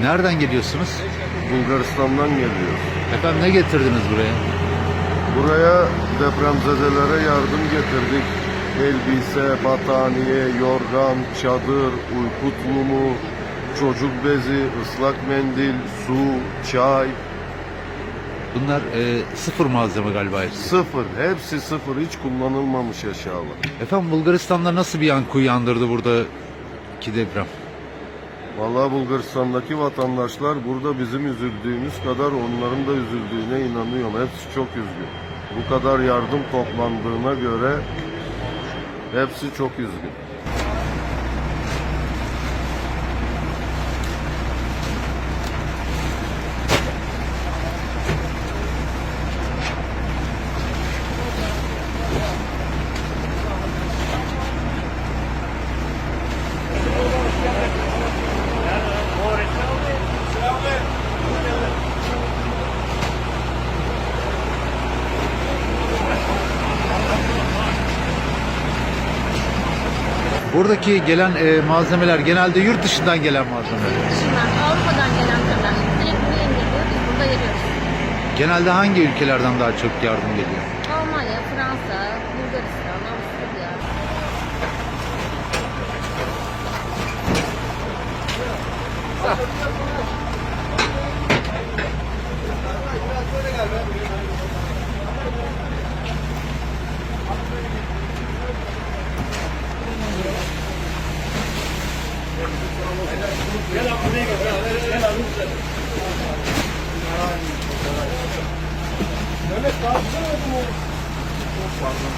Nereden geliyorsunuz? Bulgaristan'dan geliyoruz. Efendim ne getirdiniz buraya? Buraya depremzedelere yardım getirdik. Elbise, battaniye, yorgan, çadır, uyku tulumu, çocuk bezi, ıslak mendil, su, çay. Bunlar e, sıfır malzeme galiba hepsi. Sıfır. Hepsi sıfır. Hiç kullanılmamış eşyalar. Efendim Bulgaristan'da nasıl bir yankı uyandırdı buradaki deprem? Vallahi Bulgaristan'daki vatandaşlar burada bizim üzüldüğümüz kadar onların da üzüldüğüne inanıyorum. Hepsi çok üzgün. Bu kadar yardım toplandığına göre hepsi çok üzgün. Buradaki gelen e, malzemeler genelde yurt dışından gelen malzemeler. dışından Avrupa'dan gelen kadar direkt buraya indiriliyor. Biz burada veriyoruz. Genelde hangi ülkelerden daha çok yardım geliyor? Almanya, Fransa, Bulgaristan, Gel abi buraya gel. Gel abi. Mehmet daha güzel oldu mu? Çok pardon.